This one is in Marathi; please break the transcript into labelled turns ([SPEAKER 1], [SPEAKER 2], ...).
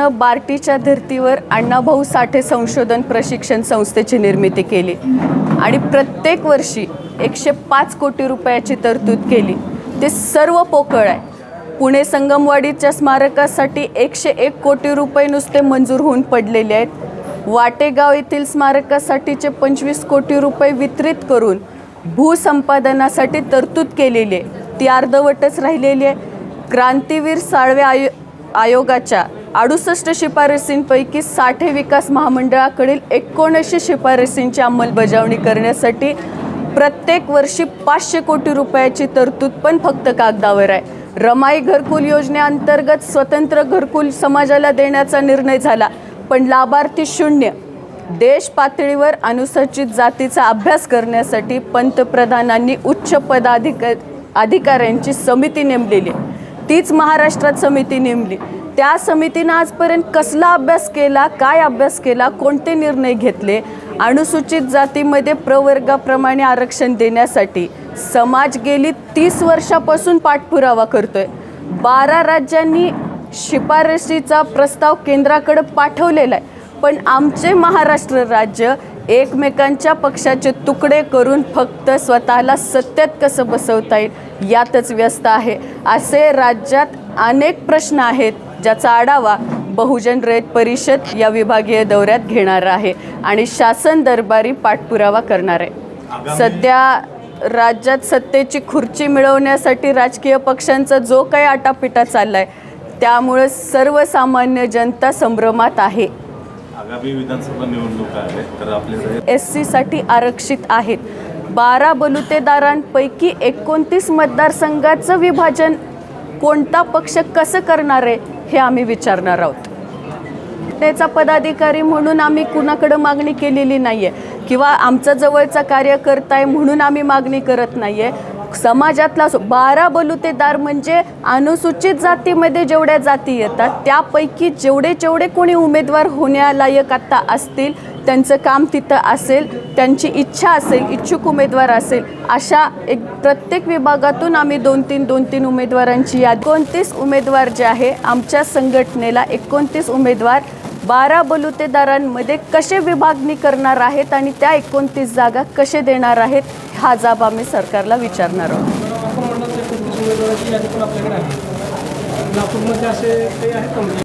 [SPEAKER 1] सरकारनं बार्टीच्या धर्तीवर अण्णाभाऊ साठे संशोधन प्रशिक्षण संस्थेची निर्मिती केली. आणि प्रत्येक वर्षी एकशे पाच कोटी रुपयाची तरतूद केली. ते सर्व पोकळ आहे. पुणे संगमवाडीच्या स्मारकासाठी एकशे एक कोटी रुपये नुसते मंजूर होऊन पडलेले आहेत. वाटेगाव येथील स्मारकासाठीचे पंचवीस कोटी रुपये वितरित करून भूसंपादनासाठी तरतूद केलेली आहे. ती अर्धवटच राहिलेली आहे. क्रांतीवीर साळवे आयो आयोगाच्या अडुसष्ट शिफारसींपैकी साठे विकास महामंडळाकडील एकोणीसशे शिफारसींची अंमलबजावणी करण्यासाठी प्रत्येक वर्षी पाचशे कोटी रुपयाची तरतूद पण फक्त कागदावर आहे रमाई घरकुल योजनेअंतर्गत स्वतंत्र घरकुल समाजाला देण्याचा निर्णय झाला पण लाभार्थी शून्य देश पातळीवर अनुसूचित जातीचा अभ्यास करण्यासाठी पंतप्रधानांनी उच्च पदाधिका अधिकाऱ्यांची समिती नेमलेली आहे. तीच महाराष्ट्रात समिती नेमली. त्या समितीनं आजपर्यंत कसला अभ्यास केला काय अभ्यास केला कोणते निर्णय घेतले अनुसूचित जातीमध्ये प्रवर्गाप्रमाणे आरक्षण देण्यासाठी समाज गेली तीस वर्षापासून पाठपुरावा करतोय. बारा राज्यांनी शिफारशीचा प्रस्ताव केंद्राकडे पाठवलेला आहे पण आमचे महाराष्ट्र राज्य एकमेकांच्या पक्षाचे तुकडे करून फक्त स्वतःला सत्यात कसं बसवता येईल यातच व्यस्त आहे. असे राज्यात अनेक प्रश्न आहेत ज्याचा आढावा बहुजन रयत परिषद या विभागीय दौऱ्यात घेणार आहे आणि शासन दरबारी पाठपुरावा करणार आहे. सध्या राज्यात सत्तेची खुर्ची मिळवण्यासाठी राजकीय पक्षांचा जो काही आटापिटा चाललाय त्यामुळे सर्वसामान्य जनता संभ्रमात आहे.
[SPEAKER 2] आगामी विधानसभा निवडणुका आहेत तर आपले
[SPEAKER 1] एस सीसाठी आरक्षित आहेत. बारा बलुतेदारांपैकी एकोणतीस मतदारसंघाचं विभाजन कोणता पक्ष कसं करणार आहे हे आम्ही विचारणार आहोत. त्याचा पदाधिकारी म्हणून आम्ही कुणाकडं मागणी केलेली नाही आहे किंवा आमचा जवळचा कार्यकर्ता आहे म्हणून आम्ही मागणी करत नाही आहे समाजातला असो बारा बलुतेदार म्हणजे अनुसूचित जातीमध्ये जेवढ्या जाती येतात त्यापैकी जेवढे जेवढे कोणी उमेदवार होण्यालायक आत्ता असतील त्यांचं काम तिथं असेल त्यांची इच्छा असेल इच्छुक उमेदवार असेल अशा एक प्रत्येक विभागातून आम्ही दोन तीन दोन तीन उमेदवारांची यादी एकोणतीस उमेदवार जे आहे आमच्या संघटनेला एकोणतीस उमेदवार बारा बलुतेदारांमध्ये कसे विभागणी करणार आहेत आणि त्या एकोणतीस जागा कसे देणार आहेत हा जाब आम्ही सरकारला विचारणार आहोत.
[SPEAKER 3] आपण ते आपल्याकडे आहे. नागपूरमध्ये असे काही आहेत का म्हणजे?